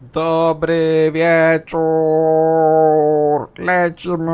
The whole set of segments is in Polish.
Dobry wieczór! Lecimy!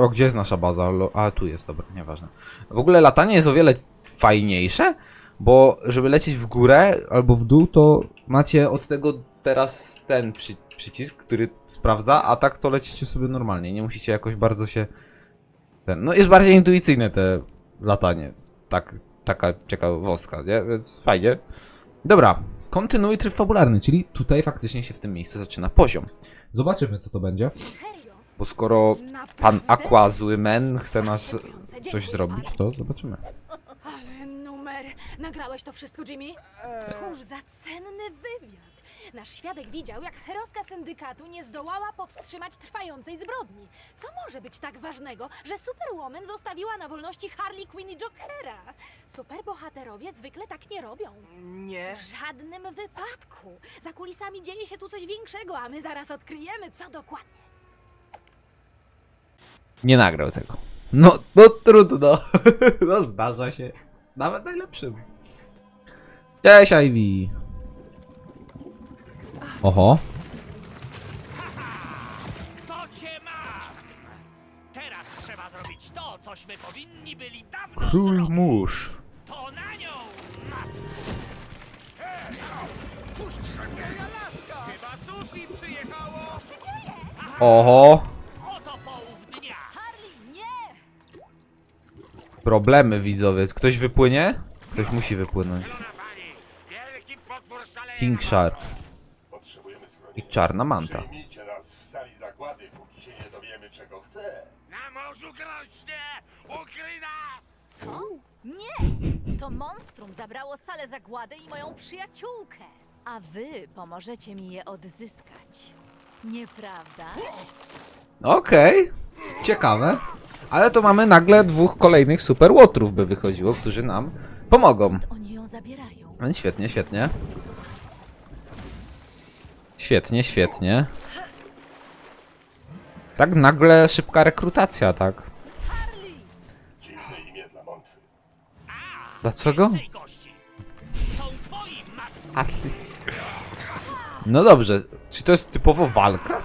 O, gdzie jest nasza baza? A, tu jest, dobra, nieważne. W ogóle latanie jest o wiele fajniejsze, bo żeby lecieć w górę albo w dół, to macie od tego teraz ten przy, przycisk, który sprawdza, a tak to lecicie sobie normalnie. Nie musicie jakoś bardzo się. Ten. No jest bardziej intuicyjne te latanie. Tak, taka ciekawostka, nie? Więc fajnie. Dobra, kontynuuj tryb fabularny, czyli tutaj faktycznie się w tym miejscu zaczyna poziom. Zobaczymy, co to będzie. Serio? Bo skoro pan Aqua, zły men, chce nas coś zrobić, to zobaczymy. Ale numer. Nagrałeś to wszystko, Jimmy? Cóż za cenny wywiad. Nasz świadek widział, jak heroska syndykatu nie zdołała powstrzymać trwającej zbrodni. Co może być tak ważnego, że Superwoman zostawiła na wolności Harley Quinn i Jokera? Superbohaterowie zwykle tak nie robią. Nie. W żadnym wypadku. Za kulisami dzieje się tu coś większego, a my zaraz odkryjemy, co dokładnie. Nie nagrał tego. No, no trudno. No zdarza się. Nawet najlepszym. Cześć, Ivy. Oho. To cię mam! Teraz trzeba zrobić to, cośmy powinni byli dawno Król zrobić. mórz. To na nią! Chyba sushi przyjechało! Oho. Oto połów dnia! Harley, nie! Problemy widzowie. Ktoś wypłynie? Ktoś musi wypłynąć. Na pani! Wielki potwór szaleje! King Potrzebujemy i czarna manta. Przyjmijcie nas w sali zakłady, póki się nie dowiemy czego chce. Na morzu groźnie! Ukryj nas! Co? Nie! To monstrum zabrało salę zagłady i moją przyjaciółkę. A wy pomożecie mi je odzyskać. Nieprawda? Okej. Ciekawe. Ale to mamy nagle dwóch kolejnych super łotrów by wychodziło, którzy nam pomogą. Oni ją zabierają. Więc świetnie, świetnie. Świetnie, świetnie. Tak nagle szybka rekrutacja, tak? Dlaczego? No dobrze, czy to jest typowo walka?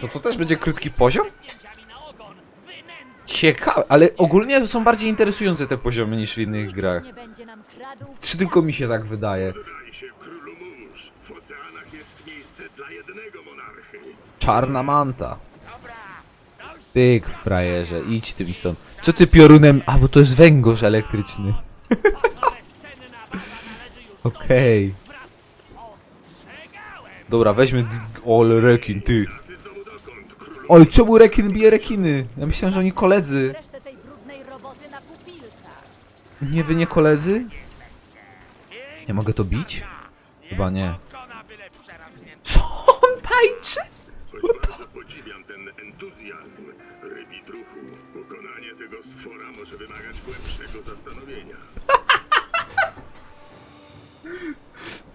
To to też będzie krótki poziom? Ciekawe, ale ogólnie są bardziej interesujące te poziomy niż w innych grach. Czy tylko mi się tak wydaje? Daj się królu mórz. W oceanach jest miejsce dla jednego monarchy. Czarna manta. Pyk, frajerze, idź tym stąd. Co ty piorunem? A, bo to jest węgorz elektryczny. Okej. ostrzegałem! Dobra, weźmy... Ole, rekin, ty. Oj, czemu rekin bije rekiny? Ja myślałem, że oni koledzy. Nie, wy nie koledzy? Nie mogę to bić? Chyba nie. Tego stwora może wymagać głębszego zastanowienia.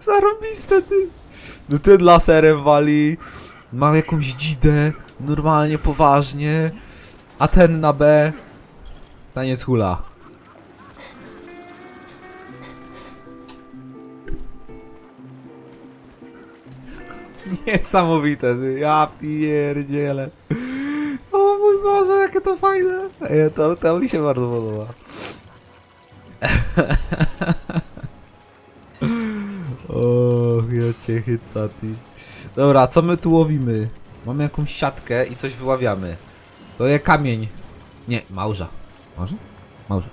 Zarobiste, ty. No ten laserem wali. Ma jakąś dzidę. Normalnie, poważnie. A ten na B. Taniec hula. Niesamowite, ty. Ja pierdzielę. Boże, jakie to fajne. Ej, to, to mi się bardzo podoba. Och, ja cię chyca, ty. Dobra, co my tu łowimy? Mamy jakąś siatkę i coś wyławiamy. To je kamień. Nie, małża. Małża? Małża.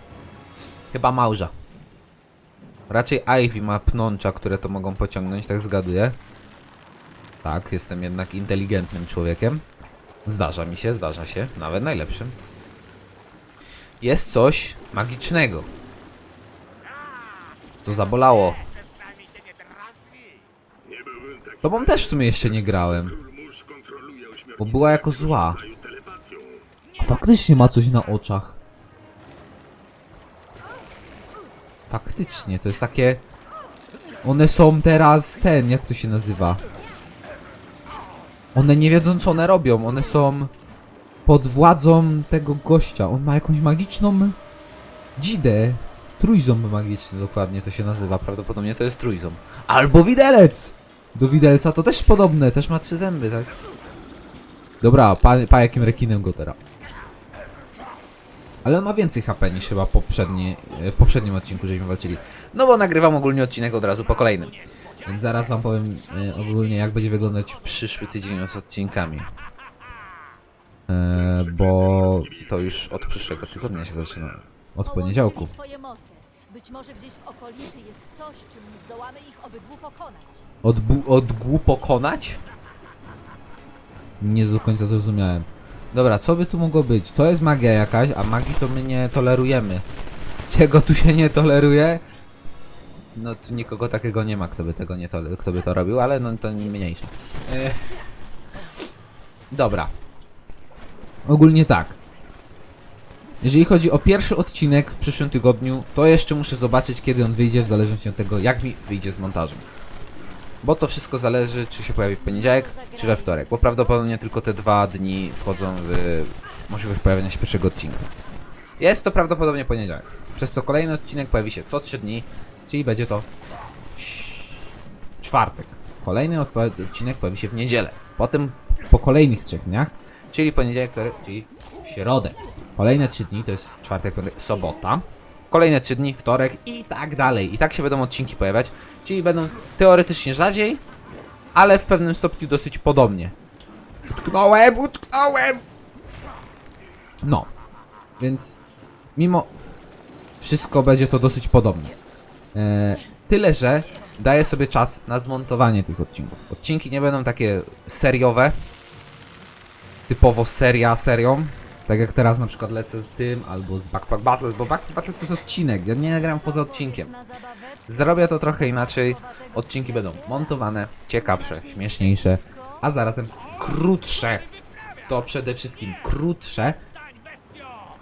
Chyba małża. Raczej Ivy ma pnącza, które to mogą pociągnąć, tak zgaduję. Tak, jestem jednak inteligentnym człowiekiem. Zdarza mi się, zdarza się, nawet najlepszym. Jest coś magicznego. Co zabolało. Tobą też w sumie jeszcze nie grałem. Bo była jako zła. A faktycznie ma coś na oczach. Faktycznie, to jest takie... One są teraz ten, jak to się nazywa? One nie wiedzą co one robią, one są pod władzą tego gościa. On ma jakąś magiczną dzidę. Trójząb magiczny dokładnie to się nazywa, prawdopodobnie to jest trójząb. Albo widelec! do widelca to też podobne, też ma trzy zęby, tak? Dobra, pa, pa jakim rekinem go teraz. Ale on ma więcej HP niż chyba poprzedni, w poprzednim odcinku, żeśmy walczyli. No bo nagrywam ogólnie odcinek od razu po kolejnym. Więc zaraz wam powiem e, ogólnie jak będzie wyglądać przyszły tydzień z odcinkami. E, bo to już od przyszłego tygodnia się zaczyna. Od poniedziałku. Być może gdzieś w okolicy jest coś, czym zdołamy ich obydwu pokonać. Od, bu- od głup pokonać? Nie do końca zrozumiałem. Dobra, co by tu mogło być? To jest magia jakaś, a magii to my nie tolerujemy. Czego tu się nie toleruje? No tu nikogo takiego nie ma, kto by tego nie toler- kto by to robił, ale no to nie mniejsze. E... Dobra. Ogólnie tak. Jeżeli chodzi o pierwszy odcinek w przyszłym tygodniu, to jeszcze muszę zobaczyć kiedy on wyjdzie, w zależności od tego jak mi wyjdzie z montażem. Bo to wszystko zależy, czy się pojawi w poniedziałek, czy we wtorek. Bo prawdopodobnie tylko te dwa dni wchodzą w możliwość pojawienia się pierwszego odcinka. Jest to prawdopodobnie poniedziałek. Przez co kolejny odcinek pojawi się co 3 dni, czyli będzie to czwartek. Kolejny odcinek pojawi się w niedzielę. Potem po kolejnych trzech dniach, czyli poniedziałek, wtorek, czyli środę. Kolejne 3 dni to jest czwartek, sobota. Kolejne 3 dni, wtorek i tak dalej. I tak się będą odcinki pojawiać, czyli będą teoretycznie rzadziej, ale w pewnym stopniu dosyć podobnie. Utknąłem, utknąłem! No, więc mimo wszystko będzie to dosyć podobnie. E, tyle, że daję sobie czas na zmontowanie tych odcinków. Odcinki nie będą takie seriowe, typowo seria serią, tak jak teraz na przykład lecę z tym, albo z Backpack Battles, bo Backpack Battles to jest odcinek, ja nie nagram poza odcinkiem. Zrobię to trochę inaczej. Odcinki będą montowane, ciekawsze, śmieszniejsze, a zarazem krótsze. To przede wszystkim krótsze.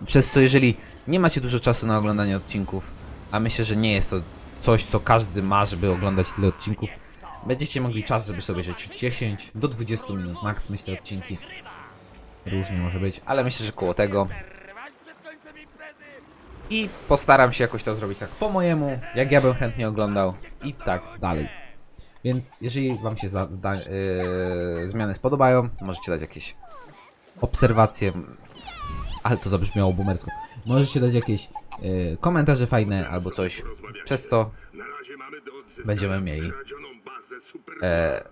Przez co jeżeli nie macie dużo czasu na oglądanie odcinków, a myślę, że nie jest to coś, co każdy ma, żeby oglądać tyle odcinków, będziecie mogli czas, żeby sobie żyć 10 do 20 minut, max myślę odcinki. Różnie może być, ale myślę, że koło tego. I postaram się jakoś to zrobić tak po mojemu, jak ja bym chętnie oglądał i tak dalej. Więc jeżeli wam się za, da, yy, zmiany spodobają, możecie dać jakieś obserwacje, ale to zabrzmiało boomersko. Możecie dać jakieś yy, komentarze fajne albo coś, przez co Będziemy mieli. e,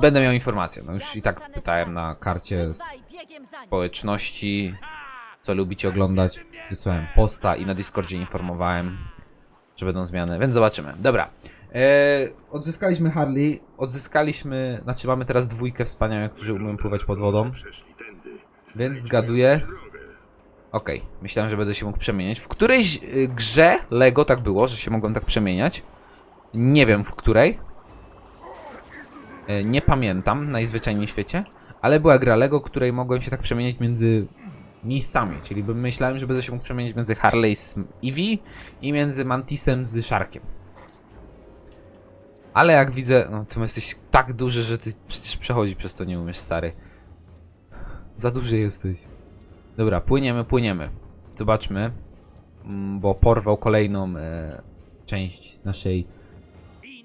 będę miał informacje. No już i tak pytałem na karcie społeczności, co lubicie oglądać. Wysłałem posta i na Discordzie informowałem, że będą zmiany, więc zobaczymy. Dobra. Eee, odzyskaliśmy Harley, odzyskaliśmy, znaczy mamy teraz dwójkę wspaniałych, którzy umieją pływać pod wodą, więc zgaduję. Okej, myślałem, że będę się mógł przemieniać. W którejś y, grze Lego tak było, że się mogłem tak przemieniać. Nie wiem w której. E, Nie pamiętam najzwyczajniej w świecie, ale była gra Lego, której mogłem się tak przemieniać między miejscami, czyli bym myślałem, że będę się mógł przemienić między Harley z Eevee i między Mantisem z Sharkiem. Ale jak widzę, no ty jesteś tak duży, że ty przecież przechodzić przez to nie umiesz, stary. Za duży jesteś. Dobra, płyniemy, płyniemy. Zobaczmy, mm, bo porwał kolejną e, część naszej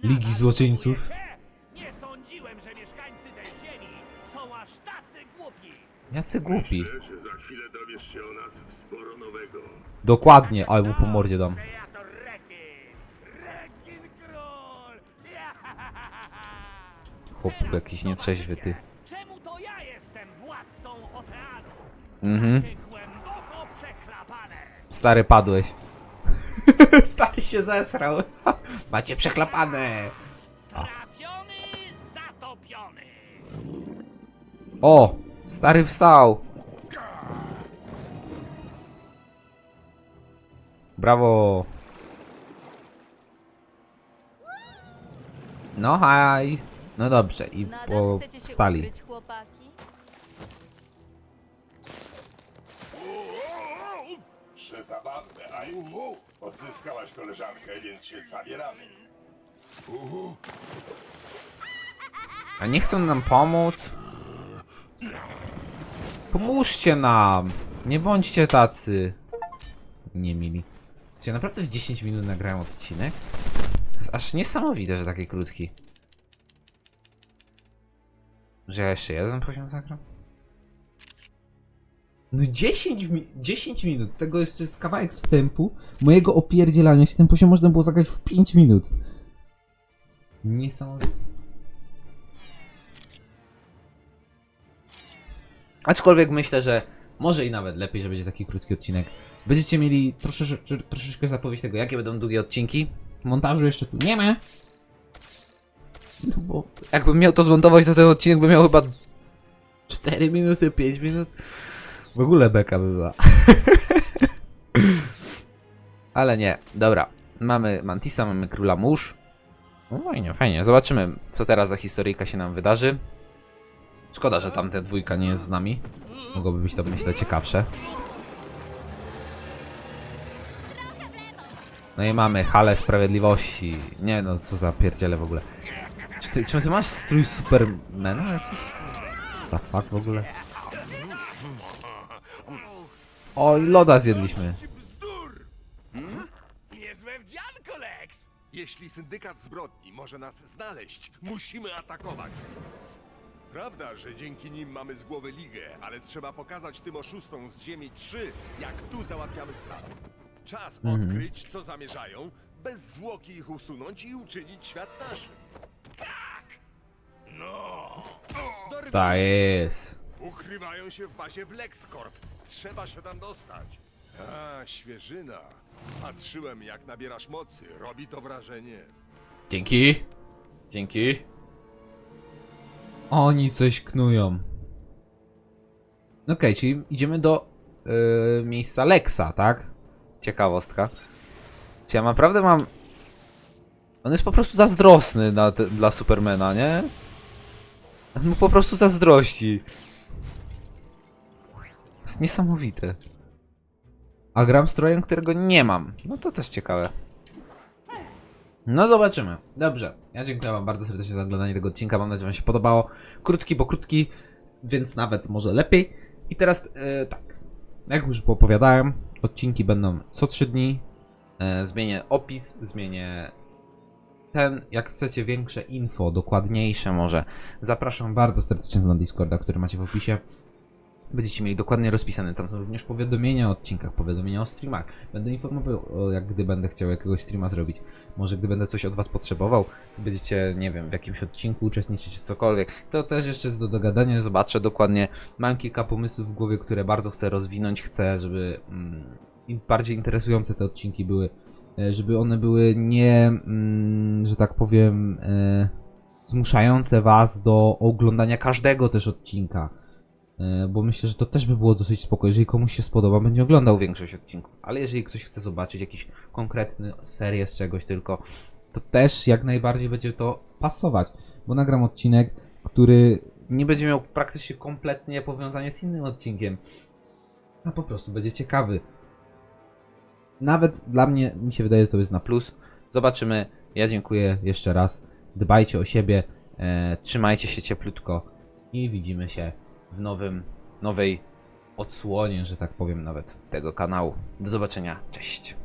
Ligi Złoczyńców. Nie sądziłem, że mieszkańcy tej ziemi są aż tacy głupi. Jacy głupi. Za chwilę dowiesz się o nas sporo nowego. Dokładnie, ale mu po mordzie dam. Że ja to rekin. Rekin król. Chłop jakiś nietrzeźwy, ty. Mhm. Stary, padłeś. Stary się zesrał. Macie. Trafiony, zatopiony. O! Stary wstał. Brawo. No haj. No dobrze, i Nadal chcecie chłopaki? Przezabawne, a Odzyskałaś koleżankę, więc się zabieramy. A nie chcą nam pomóc? Pomóżcie nam! Nie bądźcie tacy. Nie mili. Czy ja naprawdę w 10 minut nagrałem odcinek? To jest aż niesamowite, że taki krótki. Że ja jeszcze jeden poziom zagram? No 10, mi 10 minut, z tego jeszcze jest kawałek wstępu mojego opierdzielania się. Ten poziom można było zagrać w 5 minut. Niesamowite. Aczkolwiek myślę, że może i nawet lepiej, że będzie taki krótki odcinek. Będziecie mieli troszeczkę, troszeczkę zapowiedź tego, jakie będą długie odcinki. Montażu jeszcze tu nie ma. No bo jakbym miał to zmontować, to ten odcinek by miał chyba 4 minuty, 5 minut. W ogóle beka by była. Ale nie, dobra. Mamy Mantisa, mamy Króla Mórz. No fajnie, fajnie. Zobaczymy, co teraz za historyjka się nam wydarzy. Szkoda, że tamte dwójka nie jest z nami. Mogłoby być to, myślę, ciekawsze. No i mamy halę sprawiedliwości. Nie no, co za pierdziele w ogóle. Czy ty, czy ty masz strój Supermana jakiś? The fuck w ogóle? Oj, loda zjedliśmy. Niezłe wdzianko, Lex! Jeśli syndykat zbrodni może nas znaleźć, musimy atakować. Prawda, że dzięki nim mamy z głowy ligę, ale trzeba pokazać tym oszustom z Ziemi 3, jak tu załatwiamy sprawę. Czas odkryć, co zamierzają, bez zwłoki ich usunąć i uczynić świat naszym. No! Dorwamy. Ta jest. Ukrywają się w bazie w LexCorp. Trzeba się tam dostać. A, świeżyna. Patrzyłem, jak nabierasz mocy. Robi to wrażenie. Dzięki. Dzięki. Oni coś knują. Okej, czyli idziemy do yy, miejsca Lexa, tak? Ciekawostka. Czy ja naprawdę mam... On jest po prostu zazdrosny na te, dla Supermana, nie? On mu po prostu zazdrości. Jest niesamowite. A gram strojem, którego nie mam. No to też ciekawe. No zobaczymy. Dobrze. Ja dziękuję wam bardzo serdecznie za oglądanie tego odcinka. Mam nadzieję, że wam się podobało. Krótki, bo krótki, więc nawet może lepiej. I teraz e, tak. Jak już opowiadałem, odcinki będą co 3 dni. E, zmienię opis, zmienię ten, jak chcecie większe info, dokładniejsze może, zapraszam bardzo serdecznie na Discorda, który macie w opisie. Będziecie mieli dokładnie rozpisane. Tam są również powiadomienia o odcinkach, powiadomienia o streamach. Będę informował, o, jak gdy będę chciał jakiegoś streama zrobić. Może gdy będę coś od Was potrzebował, będziecie, nie wiem, w jakimś odcinku uczestniczyć czy cokolwiek. To też jeszcze jest do dogadania, zobaczę dokładnie. Mam kilka pomysłów w głowie, które bardzo chcę rozwinąć. Chcę, żeby mm, bardziej interesujące te odcinki były. e, Żeby one były nie, mm, że tak powiem, e, zmuszające Was do oglądania każdego też odcinka. E, Bo myślę, że to też by było dosyć spoko. Jeżeli komuś się spodoba, będzie oglądał większość odcinków. Ale jeżeli ktoś chce zobaczyć jakiś konkretny serię z czegoś tylko, to też jak najbardziej będzie to pasować. Bo nagram odcinek, który nie będzie miał praktycznie kompletnie powiązania z innym odcinkiem. A po prostu będzie ciekawy. Nawet dla mnie, mi się wydaje, że to jest na plus. Zobaczymy. Ja dziękuję jeszcze raz. Dbajcie o siebie. E, trzymajcie się cieplutko. I widzimy się w nowym, nowej odsłonie, że tak powiem nawet, tego kanału. Do zobaczenia. Cześć.